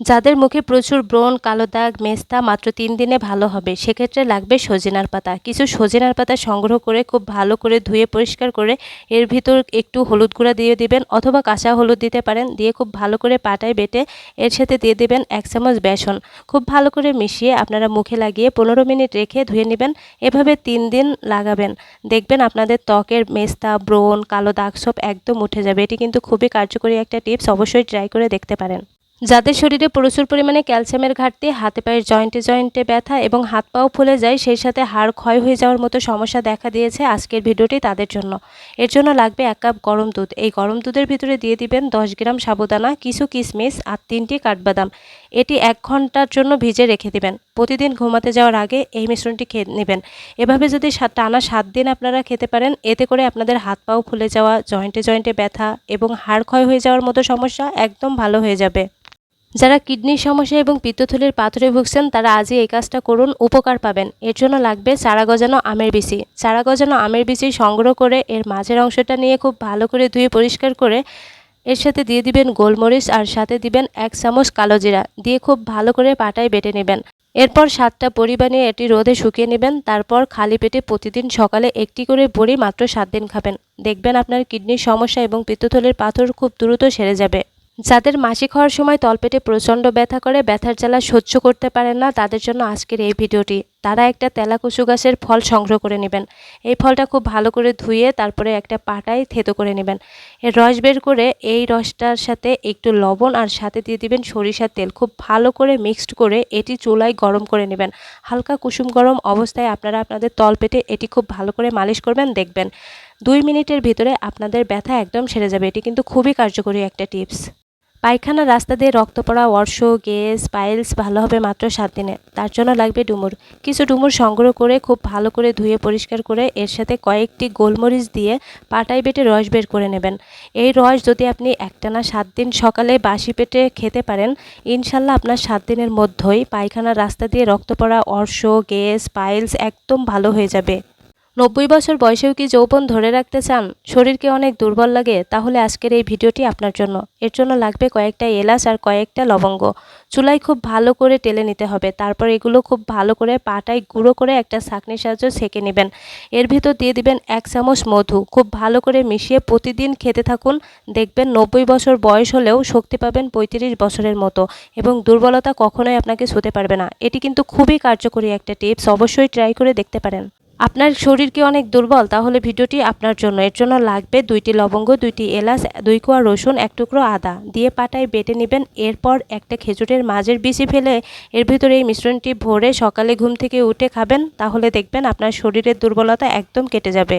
যাদের মুখে প্রচুর ব্রণ, কালো দাগ, মেস্তা, মাত্র তিন দিনে ভালো হবে, সেক্ষেত্রে লাগবে সজিনার পাতা। কিছু সজিনার পাতা সংগ্রহ করে, খুব ভালো করে ধুয়ে পরিষ্কার করে এর ভিতর একটু হলুদ গুঁড়া দিয়ে দিবেন অথবা কাঁচা হলুদ দিতে পারেন। দিয়ে খুব ভালো করে পাটায় বেটে এর সাথে দিয়ে দেবেন এক চামচ বেসন। খুব ভালো করে মিশিয়ে আপনারা মুখে লাগিয়ে পনেরো মিনিট রেখে ধুয়ে নেবেন। এভাবে তিন দিন লাগাবেন। দেখবেন আপনাদের ত্বকের মেস্তা, ব্রণ, কালো দাগ সব একদম উঠে যাবে। এটি কিন্তু খুবই কার্যকরী একটা টিপস, অবশ্যই ট্রাই করে দেখতে পারেন। যাদের শরীরে প্রচুর পরিমাণে ক্যালসিয়ামের ঘাটতি, হাতে পায়ের জয়েন্টে জয়েন্টে ব্যথা এবং হাত পাও ফুলে যায়, সেই সাথে হাড় ক্ষয় হয়ে যাওয়ার মতো সমস্যা দেখা দিয়েছে আজকের ভিডিওটি তাদের জন্য। এর জন্য লাগবে এক কাপ গরম দুধ। এই গরম দুধের ভিতরে দিয়ে দিবেন দশ গ্রাম সাবুদানা, কিছু কিশমিশ আর তিনটি কাঠবাদাম। এটি এক ঘণ্টার জন্য ভিজে রেখে দিবেন। প্রতিদিন ঘুমাতে যাওয়ার আগে এই মিশ্রণটি খেয়ে নেবেন। এভাবে যদি টানা সাত দিন আপনারা খেতে পারেন, এতে করে আপনাদের হাত পাও ফুলে যাওয়া, জয়েন্টে জয়েন্টে ব্যথা এবং হাড় ক্ষয় হয়ে যাওয়ার মতো সমস্যা একদম ভালো হয়ে যাবে। যারা কিডনির সমস্যা এবং পিত্তথলির পাথরে ভুগছেন, তারা আজই এই কাজটা করুন, উপকার পাবেন। এর জন্য লাগবে চারা গজানো আমের বিচি চারা গজানো আমের বিচি সংগ্রহ করে, এর মাঝের অংশটা নিয়ে খুব ভালো করে ধুয়ে পরিষ্কার করে, এর সাথে দিয়ে দিবেন গোলমরিচ আর সাথে দিবেন এক চামচ কালো জিরা। দিয়ে খুব ভালো করে পাটায় বেটে নেবেন। এরপর সাতটা বড়ি বানিয়ে এটি রোদে শুকিয়ে নেবেন। তারপর খালি পেটে প্রতিদিন সকালে একটি করে বড়ি মাত্র সাত দিন খাবেন। দেখবেন আপনার কিডনির সমস্যা এবং পিত্তথলির পাথর খুব দ্রুত সেরে যাবে। যাদের মাসিক হওয়ার সময় তলপেটে প্রচণ্ড ব্যথা করে, ব্যথার জ্বালা সহ্য করতে পারেন না, তাদের জন্য আজকের এই ভিডিওটি। তারা একটা তেলাকুচু গাছের ফল সংগ্রহ করে নেবেন। এই ফলটা খুব ভালো করে ধুয়ে তারপরে একটা পাটায় থেতো করে নেবেন। এর রস বের করে এই রসটার সাথে একটু লবণ আর সাথে দিয়ে দিবেন সরিষার তেল। খুব ভালো করে মিক্সড করে এটি চুলায় গরম করে নেবেন। হালকা কুসুম গরম অবস্থায় আপনারা আপনাদের তলপেটে এটি খুব ভালো করে মালিশ করবেন, দেখবেন। দুই মিনিটের ভিতরে আপনাদের ব্যথা একদম সেরে যাবে। এটি কিন্তু খুবই কার্যকরী একটা টিপস। পায়খানা রাস্তা দিয়ে রক্ত পড়া, অর্শ, গ্যাস, পাইলস ভালো হবে মাত্র সাত দিনে। তার জন্য লাগবে ডুমুর। কিছু ডুমুর সংগ্রহ করে, খুব ভালো করে ধুয়ে পরিষ্কার করে, এর সাথে কয়েকটি গোলমরিচ দিয়ে পাটায় বেটে রস বের করে নেবেন। এই রস যদি আপনি একটানা সাত দিন সকালে বাসি পেটে খেতে পারেন, ইনশাল্লাহ আপনার সাত দিনের মধ্যেই পায়খানার রাস্তা দিয়ে রক্ত পড়া, অর্শ, গ্যাস, পাইলস একদম ভালো হয়ে যাবে। নব্বই বছর বয়সেও কি যৌবন ধরে রাখতে চান? শরীরকে অনেক দুর্বল লাগে, তাহলে আজকের এই ভিডিওটি আপনার জন্য। এর জন্য লাগবে কয়েকটা এলাচ আর কয়েকটা লবঙ্গ। চুলায় খুব ভালো করে টেলে নিতে হবে। তারপর এগুলো খুব ভালো করে পাটায় গুঁড়ো করে একটা ছাঁকনির সাহায্যে সেঁকে নেবেন। এর ভিতর দিয়ে দিবেন এক চামচ মধু। খুব ভালো করে মিশিয়ে প্রতিদিন খেতে থাকুন। দেখবেন নব্বই বছর বয়স হলেও শক্তি পাবেন পঁয়ত্রিশ বছরের মতো এবং দুর্বলতা কখনোই আপনাকে ছুতে পারবে না। এটি কিন্তু খুবই কার্যকরী একটা টিপস। অবশ্যই ট্রাই করে দেখতে পারেন। আপনার শরীর কি অনেক দুর্বল, তাহলে ভিডিওটি আপনার জন্য। এর জন্য লাগবে দুইটি লবঙ্গ, দুইটি এলাচ, দুই কোয়া রসুন, এক টুকরো আদা। দিয়ে পাটায় বেটে নেবেন। এরপর একটা খেজুরের মাঝের বিষি ফেলে এর ভিতরে এই মিশ্রণটি ভরে সকালে ঘুম থেকে উঠে খাবেন। তাহলে দেখবেন আপনার শরীরের দুর্বলতা একদম কেটে যাবে।